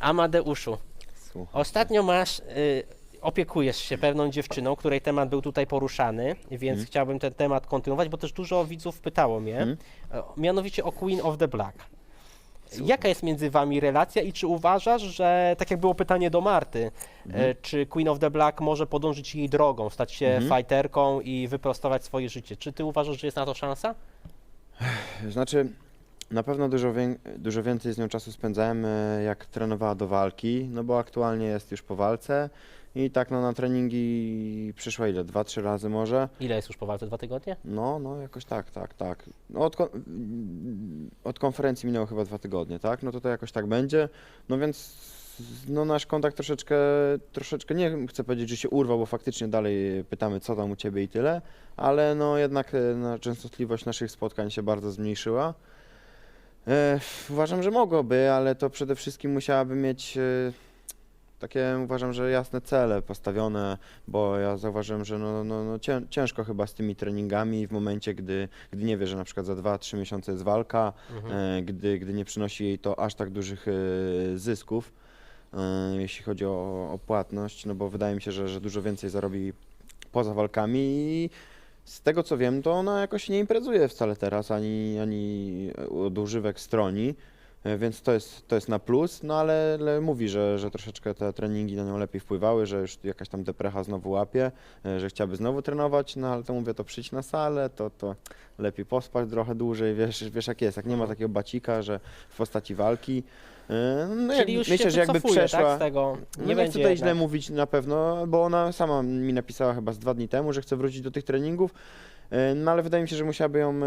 Amadeuszu, Słucham. ostatnio masz, y, opiekujesz się pewną dziewczyną, której temat był tutaj poruszany, więc chciałbym ten temat kontynuować, bo też dużo widzów pytało mnie, Mhm. e, mianowicie o Queen of the Black. Jaka jest między wami relacja i czy uważasz, że, tak jak było pytanie do Marty, e, czy Queen of the Black może podążyć jej drogą, stać się Mhm. fighterką i wyprostować swoje życie? Czy ty uważasz, że jest na to szansa? Znaczy, na pewno dużo, wię- dużo więcej z nią czasu spędzałem, e, jak trenowała do walki, no bo aktualnie jest już po walce i tak no, na treningi przyszła ile? Dwa, trzy razy może? Ile jest już po walce? Dwa tygodnie? No, no jakoś tak, tak, tak. No, od, kon- od konferencji minęło chyba dwa tygodnie, tak? No to to jakoś tak będzie. No więc no nasz kontakt troszeczkę, troszeczkę nie chcę powiedzieć, że się urwał, bo faktycznie dalej pytamy, co tam u Ciebie i tyle, ale no jednak e, no, częstotliwość naszych spotkań się bardzo zmniejszyła. E, uważam, że mogłoby, ale to przede wszystkim musiałaby mieć e, takie, uważam, że jasne cele postawione, bo ja zauważyłem, że no, no, no cię, ciężko chyba z tymi treningami w momencie, gdy, gdy nie wie, że na przykład za 2-3 miesiące jest walka, e, gdy, gdy nie przynosi jej to aż tak dużych e, zysków, e, jeśli chodzi o, o płatność, no bo wydaje mi się, że, że dużo więcej zarobi poza walkami i z tego co wiem, to ona jakoś nie imprezuje wcale teraz, ani, ani od używek stroni. E, Więc to jest, to jest na plus, no ale, ale mówi, że, że troszeczkę te treningi na nią lepiej wpływały, że już jakaś tam deprecha znowu łapie, e, że chciałaby znowu trenować, no ale to mówię, to przyjdź na salę, to, to lepiej pospać trochę dłużej, wiesz, wiesz jak jest, jak nie ma takiego bacika, że w postaci walki. e, No Czyli jak, już myślę, że jakby wycofuje, przeszła, tak, z tego nie, nie, nie chcę tutaj źle mówić na pewno, bo ona sama mi napisała chyba z dwa dni temu, że chce wrócić do tych treningów. E, No ale wydaje mi się, że musiałaby ją, e,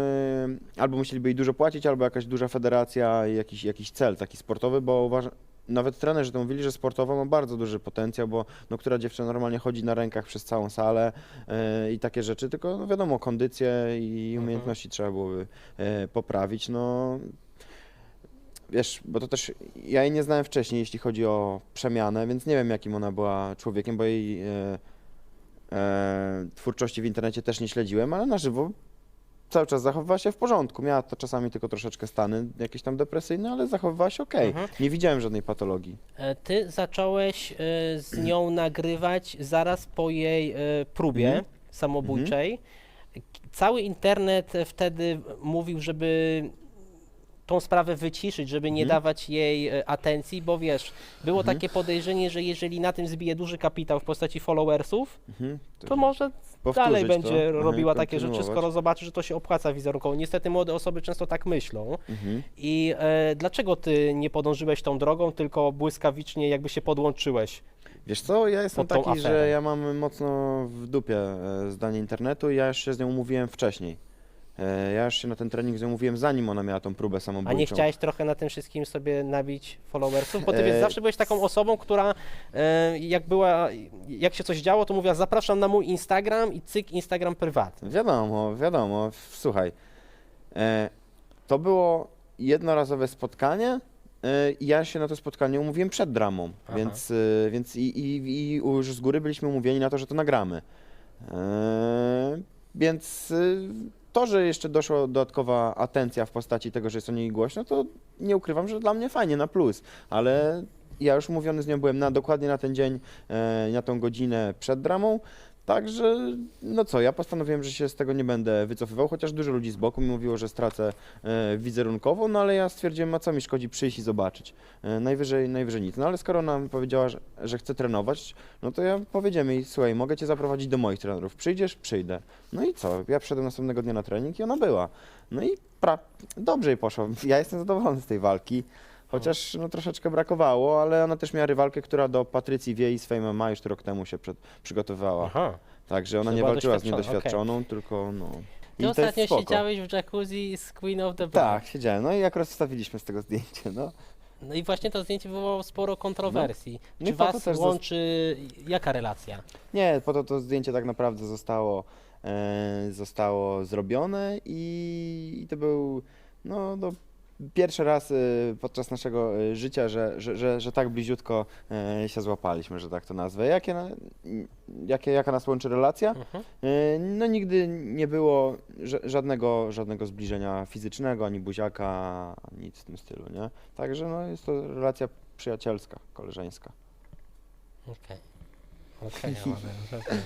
albo musieliby jej dużo płacić, albo jakaś duża federacja, jakiś, jakiś cel taki sportowy, bo uważam, nawet trenerzy to mówili, że sportowo ma bardzo duży potencjał, bo no, która dziewczyna normalnie chodzi na rękach przez całą salę e, i takie rzeczy, tylko no, wiadomo, kondycję i Mhm. umiejętności trzeba byłoby e, poprawić. No, wiesz, bo to też ja jej nie znałem wcześniej, jeśli chodzi o przemianę, więc nie wiem, jakim ona była człowiekiem, bo jej e, e, twórczości w internecie też nie śledziłem, ale na żywo cały czas zachowywała się w porządku. Miała to czasami tylko troszeczkę stany jakieś tam depresyjne, ale zachowywała się okej. Mhm. Nie widziałem żadnej patologii. E, Ty zacząłeś e, z nią nagrywać zaraz po jej e, próbie Mhm. samobójczej. Cały internet wtedy mówił, żeby tą sprawę wyciszyć, żeby nie Mhm. dawać jej e, atencji, bo wiesz, było takie podejrzenie, że jeżeli na tym zbije duży kapitał w postaci followersów, Mhm. to może powtórzyć dalej to, będzie mhm, robiła takie rzeczy, kontynuować. skoro zobaczy, że to się opłaca wizerunkowo. Niestety młode osoby często tak myślą. Mhm. I e, dlaczego ty nie podążyłeś tą drogą, tylko błyskawicznie jakby się podłączyłeś? Wiesz co, ja jestem Pod tą taki, aferę. że ja mam mocno w dupie e, zdanie internetu i ja już się z nią umówiłem wcześniej. E, Ja już się na ten trening z nią umówiłem, zanim ona miała tą próbę A samobójczą. nie chciałeś trochę na tym wszystkim sobie nabić followersów? Bo ty wiesz, E, zawsze byłeś taką osobą, która e, jak była, jak się coś działo, to mówiła zapraszam na mój Instagram i cyk Instagram prywatny. Wiadomo, wiadomo. Słuchaj, e, to było jednorazowe spotkanie e, i ja się na to spotkanie umówiłem przed dramą, Aha. więc, e, więc i, i, i już z góry byliśmy umówieni na to, że to nagramy. E, więc e, to, że jeszcze doszła dodatkowa atencja w postaci tego, że jest o niej głośno, to nie ukrywam, że dla mnie fajnie, na plus, ale ja już umówiony z nią byłem na dokładnie na ten dzień, e, na tą godzinę przed dramą, Także, no co, ja postanowiłem, że się z tego nie będę wycofywał, chociaż dużo ludzi z boku mi mówiło, że stracę e, wizerunkowo, no ale ja stwierdziłem, a co mi szkodzi przyjść i zobaczyć. E, najwyżej, najwyżej nic. No ale skoro ona mi powiedziała, że, że chce trenować, no to ja powiedziałem jej, słuchaj, mogę cię zaprowadzić do moich trenerów. Przyjdziesz? Przyjdę. No i co? Ja przyszedłem następnego dnia na trening i ona była. No i pra- dobrze jej poszło. Ja jestem zadowolony z tej walki. Chociaż no, troszeczkę brakowało, ale ona też miała rywalkę, która do Patrycji Wiei z Fame MMA już rok temu się przed, przygotowała. Aha. Także ona To nie była walczyła z doświadczona, niedoświadczoną, tylko no. Ty I ostatnio jest spoko. siedziałeś w jacuzzi z Queen of the Black. Tak, siedziałem. No i akurat wstawiliśmy z tego zdjęcie, no. No i właśnie to zdjęcie wywołało sporo kontrowersji. No Czy to was też łączy, jaka relacja? Nie, po to to zdjęcie tak naprawdę zostało, e, zostało zrobione i, i to był, no, no pierwszy raz e, podczas naszego e, życia, że, że, że, że tak bliziutko e, się złapaliśmy, że tak to nazwę. Jakie, jakie, jaka nas łączy relacja? Mhm. No nigdy nie było ża- żadnego, żadnego zbliżenia fizycznego, ani buziaka, nic w tym stylu, nie? Także no, jest to relacja przyjacielska, koleżeńska. Okej. Okej, Amadeusz, okej.